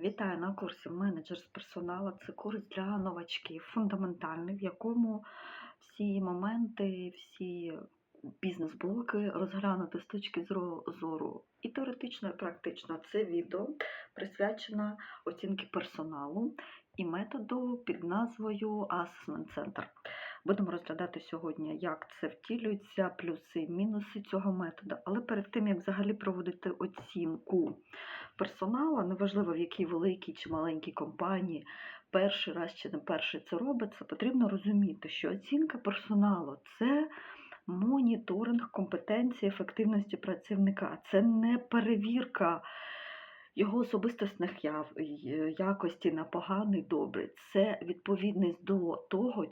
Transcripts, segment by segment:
Вітаю на курсі менеджер з персоналу. Це курс для новачків, фундаментальний, в якому всі моменти, всі бізнес-блоки розглянути з точки зро- зору і теоретично, і практично. Це відео присвячено оцінки персоналу і методу під назвою Assessment Center. Будемо розглядати сьогодні, як це втілюється, плюси і мінуси цього методу. Але перед тим, як взагалі проводити оцінку персоналу, неважливо в якій великій чи маленькій компанії, перший раз чи не перший це робиться, потрібно розуміти, що оцінка персоналу це моніторинг компетенції, ефективності працівника, це не перевірка його особистісних й- на поганий, добрий. Це відповідність до того,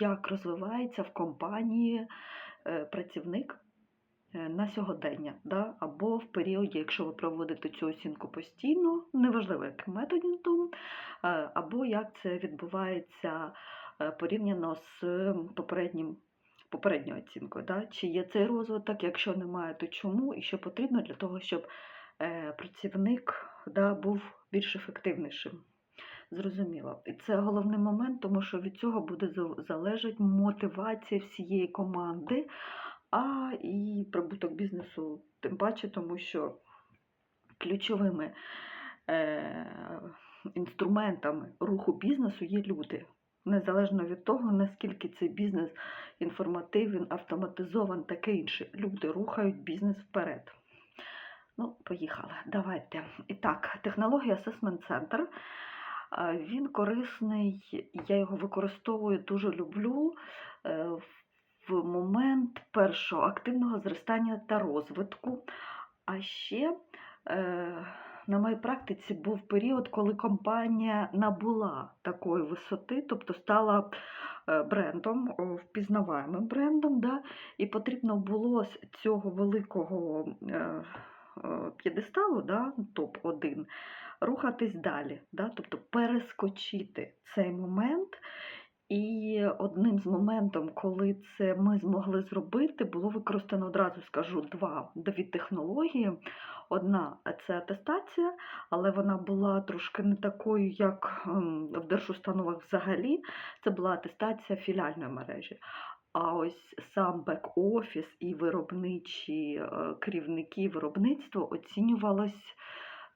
як розвивається в компанії е, працівник е, на сьогодення, да? або в періоді, якщо ви проводите цю оцінку постійно, неважливо яким методом, е, або як це відбувається порівняно з попереднім. Попередньою оцінкою, да? чи є цей розвиток, якщо немає, то чому і що потрібно для того, щоб працівник да, був більш ефективнішим. Зрозуміло. І це головний момент, тому що від цього буде за- залежати мотивація всієї команди, а і прибуток бізнесу, тим паче, тому що ключовими е, інструментами руху бізнесу є люди. Незалежно від того, наскільки цей бізнес інформативний, автоматизований, таке інше. Люди рухають бізнес вперед. Ну, поїхали. Давайте. І так, технологія Assessment Center. Е, Він корисний, я його використовую, дуже люблю е, в момент першого активного зростання та розвитку. А ще е, на моїй практиці був період, коли компанія набула такої висоти, тобто стала брендом, впізнаваємим брендом, да, і потрібно було з цього великого п'єдесталу, да, топ-1, рухатись далі, да, тобто перескочити цей момент. І одним з моментів, коли це ми змогли зробити, було використано одразу скажу два дві технології. Одна це атестація, але вона була трошки не такою, як ем, в держустановах взагалі. Це була атестація філіальної мережі. А ось сам бек-офіс і виробничі е, керівники виробництва оцінювалось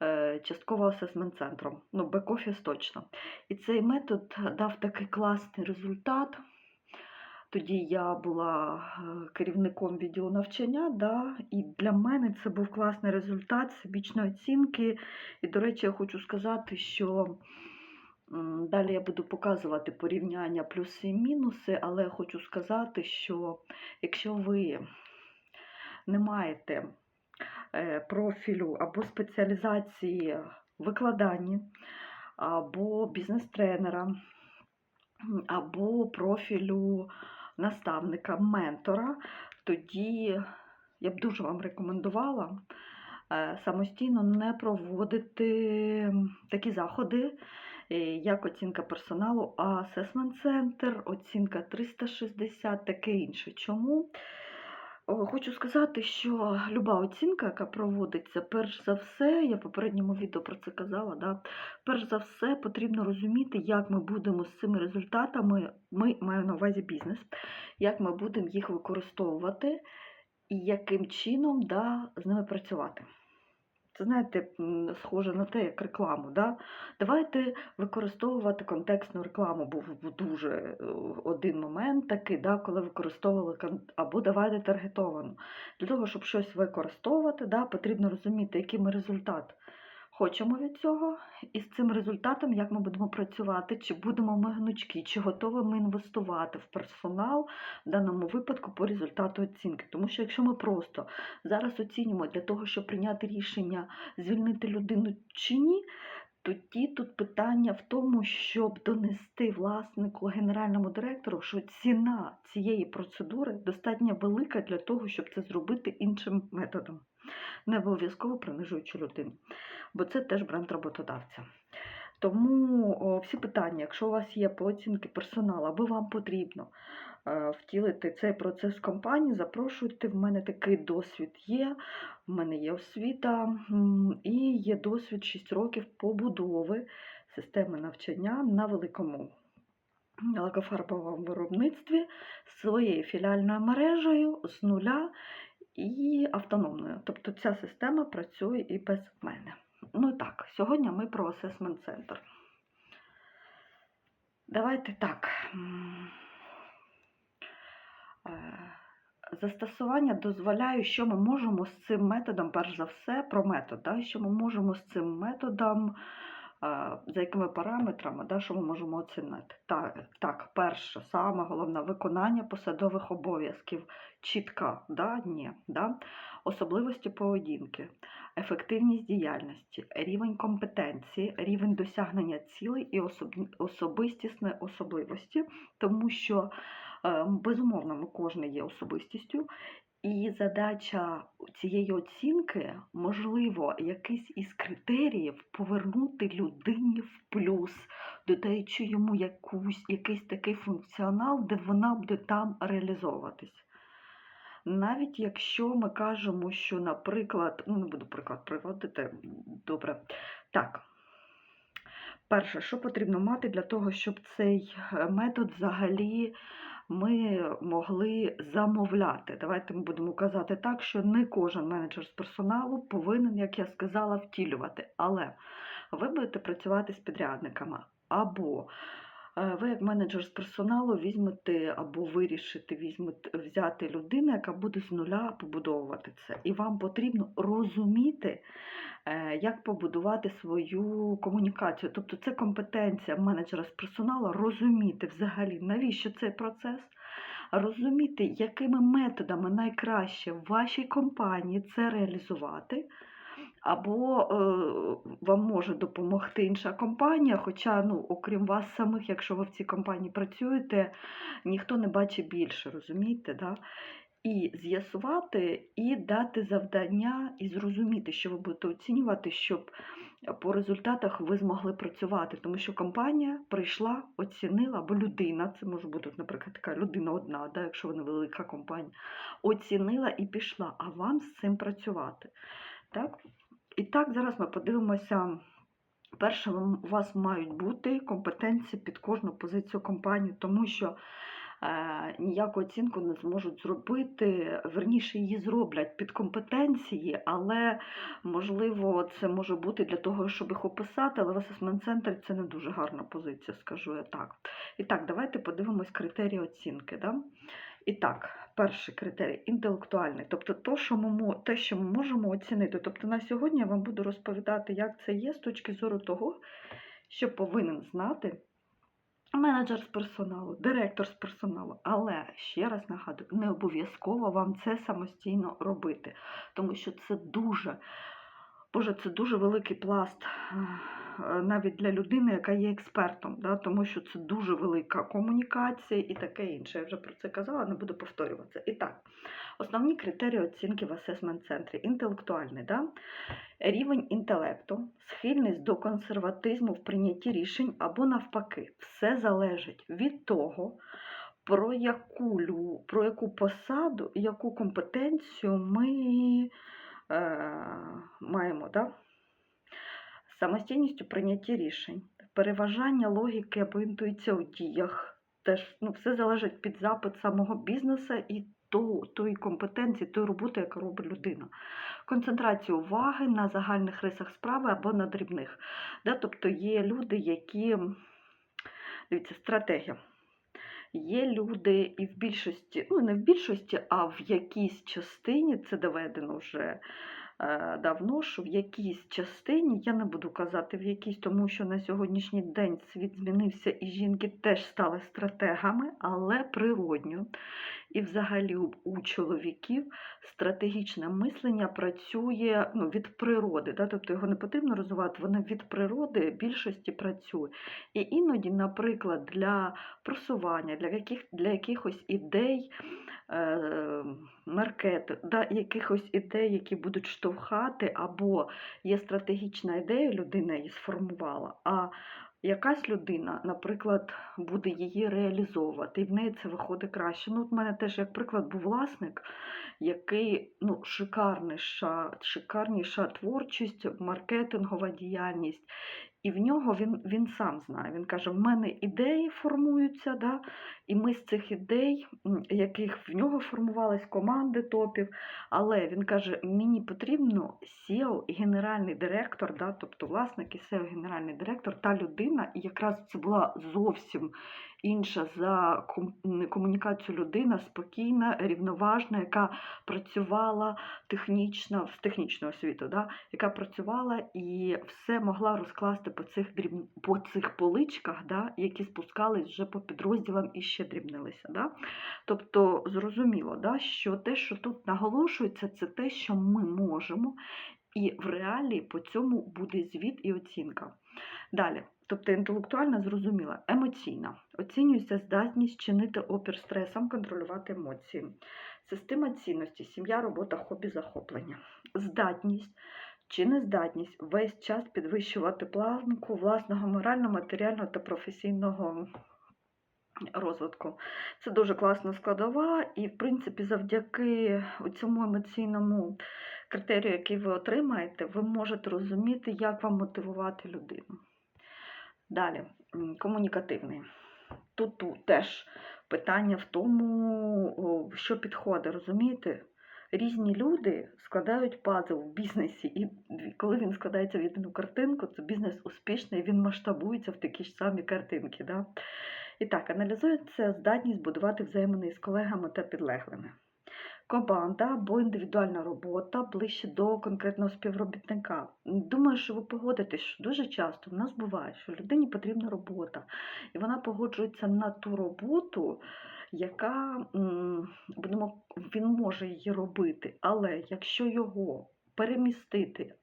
е, частково асесмент-центром. Ну, бек-офіс точно. І цей метод дав такий класний результат. Тоді я була е, керівником відділу навчання, да, і для мене це був класний результат всебічної оцінки. І, до речі, я хочу сказати, що далі я буду показувати порівняння плюси і мінуси, але хочу сказати, що якщо ви не маєте е, профілю або спеціалізації в викладанні, або бізнес-тренера, або профілю наставника, ментора, тоді я б дуже вам рекомендувала е, самостійно не проводити такі заходи, як оцінка персоналу, асесмент центр, оцінка 360, таке інше. Чому? Хочу сказати, що люба оцінка, яка проводиться, перш за все, я в попередньому відео про це казала, да, перш за все потрібно розуміти, як ми будемо з цими результатами, ми маю на увазі бізнес, як ми будемо їх використовувати і яким чином да, з ними працювати. Це, знаєте, схоже на те, як рекламу. Да? Давайте використовувати контекстну рекламу. Був дуже е, один момент такий, да, коли використовували або давайте таргетовану. Для того, щоб щось використовувати, да, потрібно розуміти, який ми результат хочемо від цього, і з цим результатом, як ми будемо працювати, чи будемо ми гнучки, чи готові ми інвестувати в персонал в даному випадку по результату оцінки. Тому що якщо ми просто зараз оцінюємо для того, щоб прийняти рішення звільнити людину чи ні, тоді тут питання в тому, щоб донести власнику генеральному директору, що ціна цієї процедури достатньо велика для того, щоб це зробити іншим методом, не обов'язково принижуючи людину, бо це теж бренд роботодавця. Тому всі питання, якщо у вас є по оцінки персоналу, або вам потрібно втілити цей процес компанії, запрошуйте. В мене такий досвід є. В мене є освіта і є досвід 6 років побудови системи навчання на великому лакофарбовому виробництві своєю філіальною мережею з нуля і автономною. Тобто ця система працює і без мене. Ну і так, сьогодні ми про асесмент центр. Давайте так. м, е, Застосування дозволяє, що ми можемо з цим методом, перш за все, про метод, да, що ми можемо з цим методом, е, за якими параметрами, да, що ми можемо оцінити. Так, так, перше, саме головне виконання посадових обов'язків. Чітка, да, ні, да, особливості поведінки, ефективність діяльності, рівень компетенції, рівень досягнення цілей і особ- особистісної особливості, тому що безумовно ми кожен є особистістю. І задача цієї оцінки, можливо, якийсь із критеріїв повернути людині в плюс, додаючи йому якусь, якийсь такий функціонал, де вона буде там реалізовуватись. Навіть якщо ми кажемо, що, наприклад, ну не буду приклад приводити, добре. Так, перше, що потрібно мати для того, щоб цей е, метод взагалі ми могли замовляти. Давайте ми будемо казати так, що не кожен менеджер з персоналу повинен, як я сказала, втілювати. Але ви будете працювати з підрядниками. Або ви, як менеджер з персоналу, візьмете або вирішите, візьмете взяти людину, яка буде з нуля побудовувати це. І вам потрібно розуміти, е, як побудувати свою комунікацію. Тобто це компетенція менеджера з персоналу розуміти взагалі, навіщо цей процес, розуміти, якими методами найкраще в вашій компанії це реалізувати. Або е, вам може допомогти інша компанія, хоча, ну, окрім вас самих, якщо ви в цій компанії працюєте, ніхто не бачить більше, розумієте? Да? І з'ясувати, і дати завдання, і зрозуміти, що ви будете оцінювати, щоб по результатах ви змогли працювати. Тому що компанія прийшла, оцінила, або людина, це може бути, наприклад, така людина одна, да, якщо ви невелика компанія, оцінила і пішла, а вам з цим працювати. Так? І так, зараз ми подивимося. Перше, у вас мають бути компетенції під кожну позицію компанії, тому що е, ніяку оцінку не зможуть зробити, верніше її зроблять під компетенції, але можливо це може бути для того, щоб їх описати, але в асесмент центрі це не дуже гарна позиція, скажу я так. І так, давайте подивимось критерії оцінки. Да? І так, перший критерій інтелектуальний, тобто то, що ми, те, що ми можемо оцінити. Тобто на сьогодні я вам буду розповідати, як це є з точки зору того, що повинен знати менеджер з персоналу, директор з персоналу. Але ще раз нагадую, не обов'язково вам це самостійно робити, тому що це дуже, Боже, це дуже великий пласт. е, Навіть для людини, яка є експертом, да, тому що це дуже велика комунікація і таке інше. Я вже про це казала, не буду повторюватися. І так, основні критерії оцінки в асесмент центрі інтелектуальний, да? рівень інтелекту, схильність до консерватизму в прийнятті рішень або навпаки. Все залежить від того, про яку, про яку посаду, яку компетенцію ми маємо. Да? Самостійність у прийнятті рішень, переважання логіки або інтуїція у діях. Теж ну, все залежить під запит самого бізнесу і то, тої компетенції, тої роботи, яку робить людина. Концентрація уваги на загальних рисах справи або на дрібних. Да? Тобто є люди, які, дивіться, стратегія. Є люди і в більшості, ну не в більшості, а в якійсь частині, це доведено вже е, давно, що в якійсь частині, я не буду казати в якійсь, тому що на сьогоднішній день світ змінився і жінки теж стали стратегами, але природньо. І взагалі у, чоловіків стратегічне мислення працює ну, від природи, да? тобто його не потрібно розвивати, воно від природи більшості працює. І іноді, наприклад, для просування, для, яких, для якихось ідей, е, маркету, да, якихось ідей, які будуть штовхати, або є стратегічна ідея, людина її сформувала, а якась людина, наприклад, буде її реалізовувати, і в неї це виходить краще. Ну, от в мене теж, як приклад, був власник, який ну, шикарніша, шикарніша творчість, маркетингова діяльність. І в нього він, він сам знає. Він каже: в мене ідеї формуються, да? і ми з цих ідей, яких в нього формувались команди топів. Але він каже: мені потрібно SEO, генеральний директор, да? тобто власник і SEO, генеральний директор, та людина, і якраз це була зовсім інша за комунікацію людина, спокійна, рівноважна, яка працювала технічно, з технічної освіти, да? яка працювала і все могла розкласти по цих дріб... по цих поличках, да? які спускались вже по підрозділам і ще дрібнилися. Да? Тобто зрозуміло, да? що те, що тут наголошується, це те, що ми можемо, і в реалії по цьому буде звіт і оцінка. Далі, тобто інтелектуальна зрозуміла, емоційна. Оцінюється здатність чинити опір стресам, контролювати емоції. Система цінності, сім'я, робота, хобі, захоплення. Здатність чи нездатність весь час підвищувати планку власного морального, матеріального та професійного розвитку. Це дуже класна складова, і, в принципі, завдяки цьому емоційному критерію, який ви отримаєте, ви можете розуміти, як вам мотивувати людину. Далі, комунікативний. Тут, теж питання в тому, що підходить, розумієте? Різні люди складають пазл в бізнесі, і коли він складається в єдину картинку, це бізнес успішний, він масштабується в такі ж самі картинки. Да? І так, аналізується здатність будувати взаємини з колегами та підлеглими. Команда або індивідуальна робота ближче до конкретного співробітника. Думаю, що ви погодитесь, що дуже часто в нас буває, що людині потрібна робота, і вона погоджується на ту роботу, яка будемо, він може її робити, але якщо його перемістити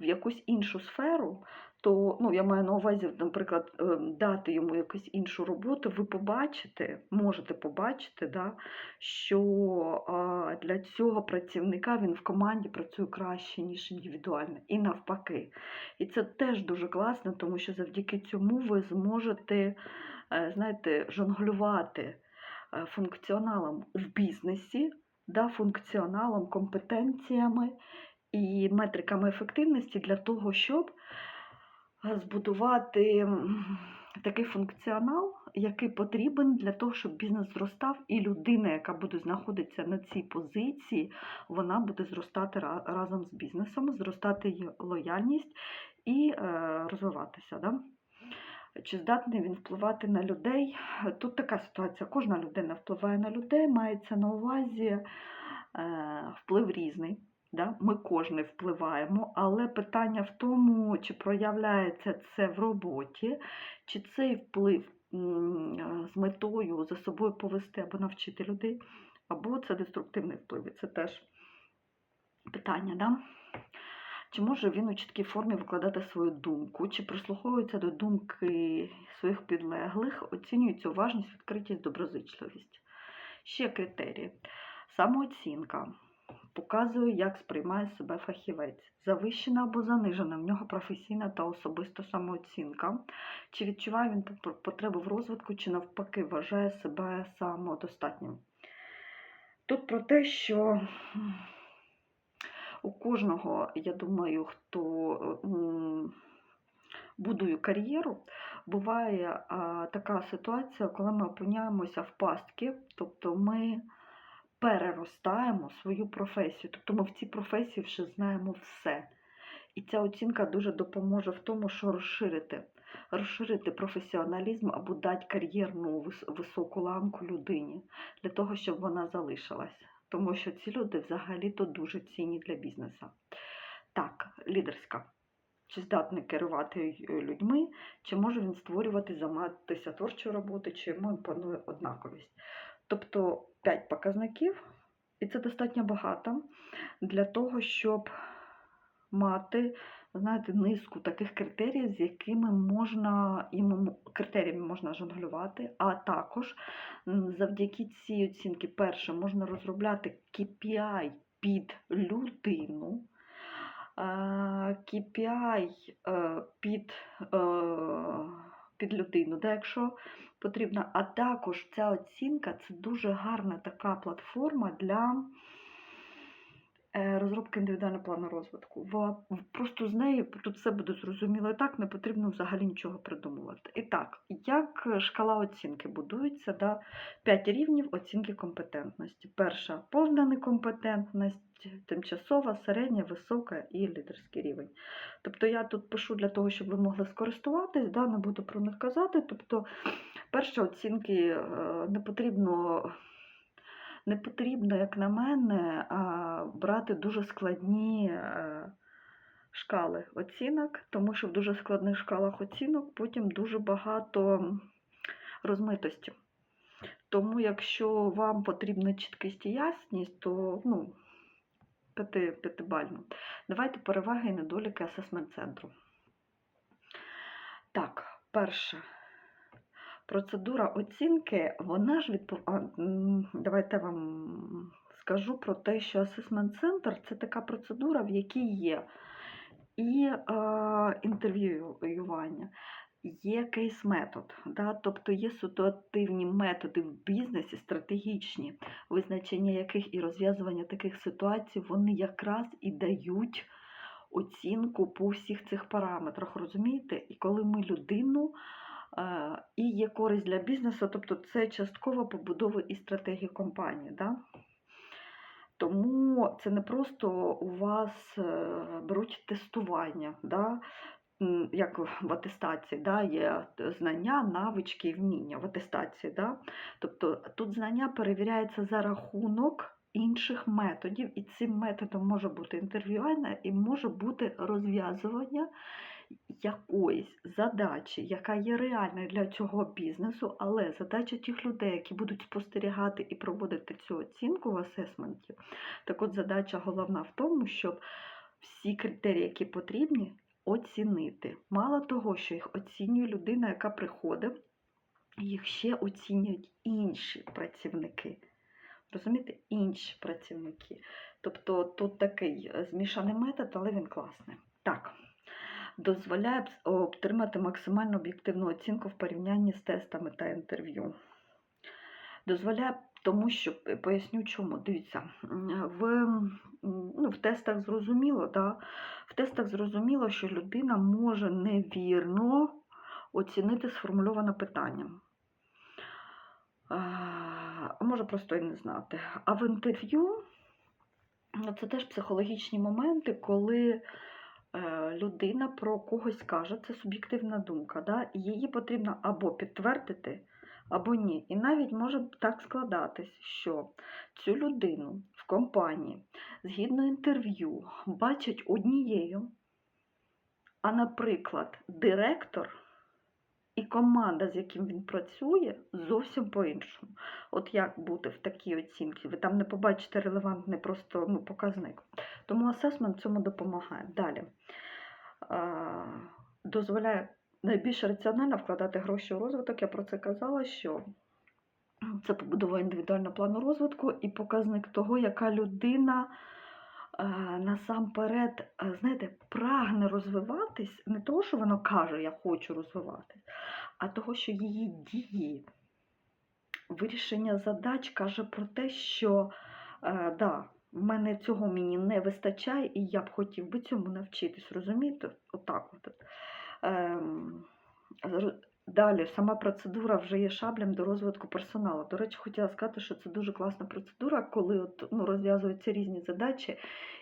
в якусь іншу сферу, то ну, я маю на увазі, наприклад, дати йому якусь іншу роботу, ви побачите, можете побачити, да, що для цього працівника він в команді працює краще, ніж індивідуально, і навпаки. І це теж дуже класно, тому що завдяки цьому ви зможете, е, знаєте, жонглювати е, функціоналом в бізнесі, да, функціоналом, компетенціями і метриками ефективності для того, щоб збудувати такий функціонал, який потрібен для того, щоб бізнес зростав, і людина, яка буде знаходитися на цій позиції, вона буде зростати разом з бізнесом, зростати її лояльність і е, розвиватися. Да? Чи здатний він впливати на людей? Тут така ситуація. Кожна людина впливає на людей, мається на увазі е, вплив різний. Да? Ми кожен впливаємо, але питання в тому, чи проявляється це в роботі, чи цей вплив з метою за собою повести або навчити людей, або це деструктивний вплив. Це теж питання. Да? Чи може він у чіткій формі викладати свою думку, чи прислуховується до думки своїх підлеглих, оцінюється уважність, відкритість, доброзичливість. Ще критерії. Самооцінка показує, як сприймає себе фахівець. Завищена або занижена в нього професійна та особиста самооцінка. Чи відчуває він пот- потребу в розвитку, чи навпаки вважає себе самодостатнім. Тут про те, що у кожного, я думаю, хто будує кар'єру, буває така ситуація, коли ми опиняємося в пастки, тобто ми переростаємо свою професію, тобто ми в цій професії вже знаємо все. І ця оцінка дуже допоможе в тому, що розширити, розширити професіоналізм або дати кар'єрну високу ланку людині для того, щоб вона залишилась. Тому що ці люди взагалі-то дуже цінні для бізнесу. Так, лідерська. Чи здатний керувати е, людьми, чи може він створювати, займатися творчою роботою, чи йому імпонує однаковість. Тобто 5 показників, і це достатньо багато для того, щоб мати, знаєте, низку таких критеріїв, з якими можна критеріями можна жонглювати, а також завдяки цій оцінці, перше, можна розробляти KPI під людину. KPI е, під е, під людину, да, якщо потрібно. А також ця оцінка це дуже гарна така платформа для розробки індивідуального плану розвитку. В- Просто з нею тут все буде зрозуміло і так, не потрібно взагалі нічого придумувати. І так, як е, шкала оцінки будується, да? 5 рівнів оцінки компетентності. Перша повна некомпетентність, тимчасова, середня, висока і лідерський рівень. Тобто я тут пишу для того, щоб ви могли скористуватись, да? не буду про них казати. Тобто, перші оцінки е, не потрібно. Не потрібно, як на мене, брати дуже складні е, шкали оцінок, тому що в дуже складних шкалах оцінок потім дуже багато розмитості. Тому, якщо вам потрібна чіткість і ясність, то ну, п'яти, п'ятибально. Давайте переваги і недоліки асесмент центру. Так, перше. Процедура оцінки, вона ж відпов... Давайте вам скажу про те, що асесмент центр це така процедура, в якій є і е, інтерв'ювання, є кейс-метод, да? тобто є ситуативні методи в бізнесі, стратегічні, визначення яких і розв'язування таких ситуацій, вони якраз і дають оцінку по всіх цих параметрах, розумієте? І коли ми людину і є користь для бізнесу, тобто це часткова побудова і стратегії компанії. Да? Тому це не просто у вас е, беруть тестування, да? як в атестації, да? є знання, навички і вміння в атестації. Да? Тобто тут знання перевіряється за рахунок інших методів, і цим методом може бути інтерв'ювання і може бути розв'язування якоїсь задачі, яка є реальною для цього бізнесу, але задача тих людей, які будуть спостерігати і проводити цю оцінку в асесменті, так от задача головна в тому, щоб всі критерії, які потрібні, оцінити. Мало того, що їх оцінює людина, яка приходить, їх ще оцінюють інші працівники. Розумієте, інші працівники. Тобто тут такий е, змішаний метод, але він класний. Так, дозволяє отримати максимально об'єктивну оцінку в порівнянні з тестами та інтерв'ю. Дозволяє, тому що е, поясню чому. Дивіться, в, ну, в тестах зрозуміло, да? в тестах зрозуміло, що людина може невірно оцінити сформульоване питання. А може просто і не знати. А в інтерв'ю ну, це теж психологічні моменти, коли людина про когось каже, це суб'єктивна думка, да? її потрібно або підтвердити, або ні. І навіть може так складатись, що цю людину в компанії згідно інтерв'ю бачать однією, а, наприклад, директор і команда, з яким він працює, зовсім по-іншому. От як бути в такій оцінці? Ви там не побачите релевантний просто ну, показник. Тому асесмент цьому допомагає. Далі. Дозволяє найбільш раціонально вкладати гроші у розвиток. Я про це казала, що це побудова індивідуального плану розвитку і показник того, яка людина насамперед, знаєте, прагне розвиватись, не того, що вона каже, я хочу розвиватись, а того, що її дії, вирішення задач каже про те, що е, да, в мене цього мені не вистачає, і я б хотів би цьому навчитись, розумієте? Отак от. Ем, Далі, сама процедура вже є шаблем до розвитку персоналу. До речі, хотіла сказати, що це дуже класна процедура, коли от, ну, розв'язуються різні задачі,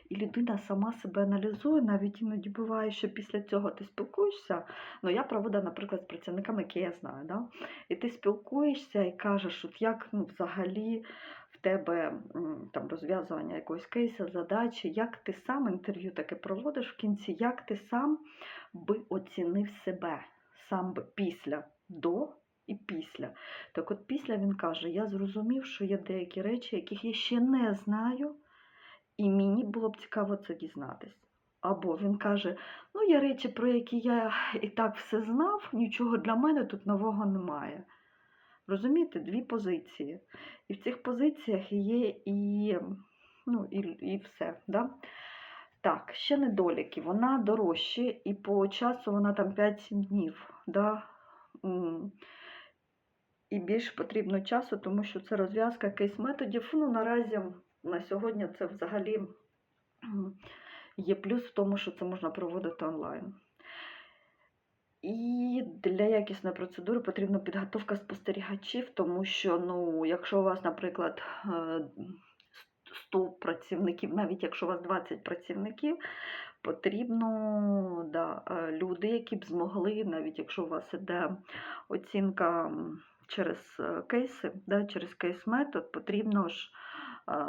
і людина сама себе аналізує. Навіть іноді буває, що після цього ти спілкуєшся. Ну, я проводила, наприклад, з працівниками, які я знаю, да? і ти спілкуєшся і кажеш, от як ну, взагалі в тебе там розв'язування якогось кейсу, задачі, як ти сам інтерв'ю таке проводиш в кінці, як ти сам би оцінив себе сам після, до і після. Так от після він каже: я зрозумів, що є деякі речі, яких я ще не знаю, і мені було б цікаво це дізнатись. Або він каже: ну, є речі, про які я і так все знав, нічого для мене тут нового немає. Розумієте, дві позиції. І в цих позиціях є і, ну, і, і все. Да? Так, ще недоліки. Вона дорожче, і по часу вона там 5-7 днів. Да? і більш потрібно часу, тому що це розв'язка кейс-методів. Ну, наразі на сьогодні це взагалі є плюс в тому, що це можна проводити онлайн. І для якісної процедури потрібна підготовка спостерігачів, тому що, ну, якщо у вас, наприклад, е, 100 працівників, навіть якщо у вас 20 працівників, потрібно да, е, люди, які б змогли, навіть якщо у вас іде оцінка через е, кейси, да, через кейс-метод, потрібно ж е,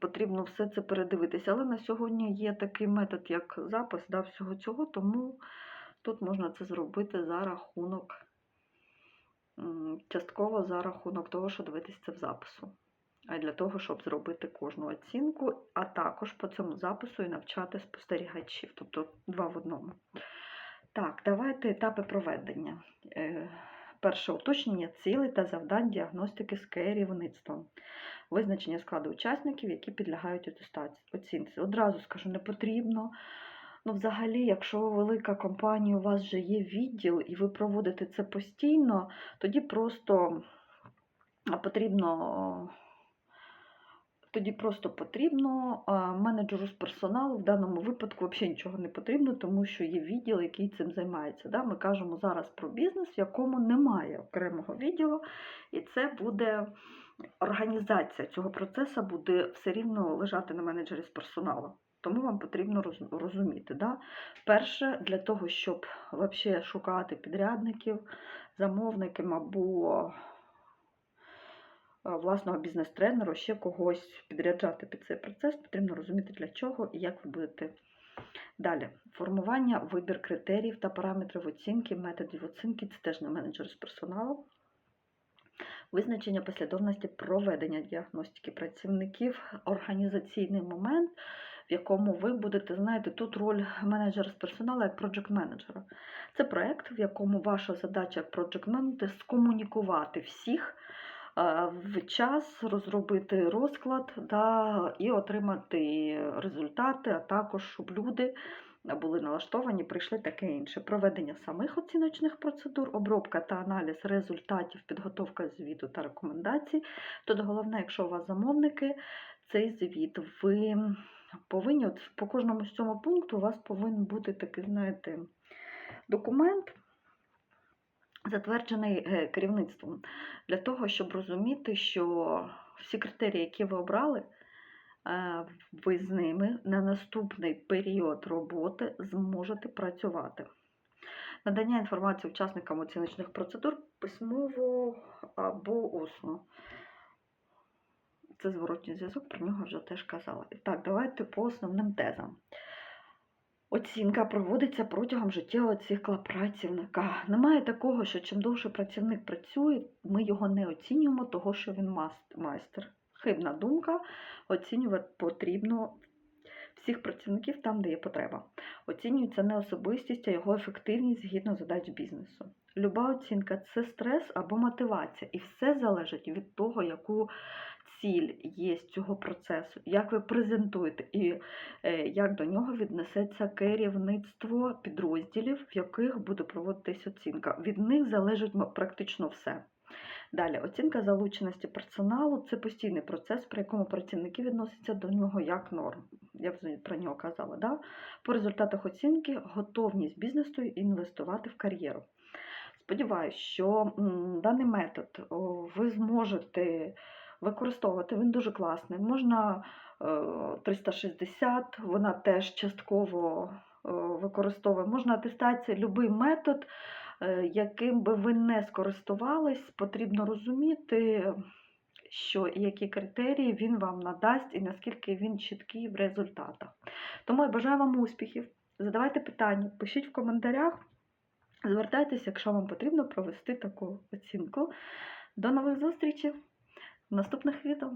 потрібно все це передивитися. Але на сьогодні є такий метод, як запис да, всього цього, тому тут можна це зробити за рахунок, частково за рахунок того, що дивитись це в запису. Для того, щоб зробити кожну оцінку, а також по цьому запису і навчати спостерігачів, тобто два в одному. Так, давайте етапи проведення. Е, Перше уточнення цілей та завдань діагностики з керівництвом. Визначення складу учасників, які підлягають оцінці. Одразу скажу, не потрібно. Ну, взагалі, якщо велика компанія, у вас вже є відділ і ви проводите це постійно, тоді просто потрібно. Тоді просто потрібно менеджеру з персоналу, в даному випадку взагалі нічого не потрібно, тому що є відділ, який цим займається. Да? Ми кажемо зараз про бізнес, в якому немає окремого відділу, і це буде організація цього процесу буде все рівно лежати на менеджері з персоналу. Тому вам потрібно розуміти. Да? Перше, для того, щоб вообще шукати підрядників, замовників або власного бізнес-тренера, ще когось підряджати під цей процес, потрібно розуміти для чого і як ви будете. Далі, формування, вибір критеріїв та параметрів оцінки, методів оцінки це теж не менеджер з персоналу. Визначення послідовності проведення діагностики працівників, організаційний момент, в якому ви будете, знаєте, тут роль менеджера з персоналу як проджект менеджера. Це проєкт, в якому ваша задача як проджект менеджера скомунікувати всіх е, в час, розробити розклад да, і отримати результати, а також щоб люди були налаштовані, прийшли таке інше. Проведення самих оціночних процедур, обробка та аналіз результатів, підготовка звіту та рекомендацій. Тут головне, якщо у вас замовники, цей звіт ви повинні, от по кожному з цьому пункту у вас повинен бути такий, знаєте, документ, затверджений е, керівництвом, для того, щоб розуміти, що всі критерії, які ви обрали, е, ви з ними на наступний період роботи зможете працювати. Надання інформації учасникам оціночних процедур письмово або усно. Це зворотній зв'язок, про нього вже теж казала. І так, давайте по основним тезам. Оцінка проводиться протягом життєвого цикла працівника. Немає такого, що чим довше працівник працює, ми його не оцінюємо, того, що він майстер. Хибна думка, оцінювати потрібно всіх працівників там, де є потреба. Оцінюється не особистість, а його ефективність згідно задач бізнесу. Люба оцінка це стрес або мотивація, і все залежить від того, яку ціль є з цього процесу, як ви презентуєте і е, як до нього віднесеться керівництво підрозділів, в яких буде проводитись оцінка. Від них залежить практично все. Далі, оцінка залученості персоналу це постійний процес, при якому працівники відносяться до нього як норм. Я вже про нього казала. Да? По результатах оцінки готовність бізнесу інвестувати в кар'єру. Сподіваюсь, що даний метод ви зможете використовувати. Він дуже класний. Можна е, 360, вона теж частково е, використовує. Можна атестація, будь-який метод, е, яким би ви не скористувались, потрібно розуміти, що і які критерії він вам надасть, і наскільки він чіткий в результатах. Тому я бажаю вам успіхів. Задавайте питання, пишіть в коментарях. Звертайтеся, якщо вам потрібно провести таку оцінку. До нових зустрічей наступних відео.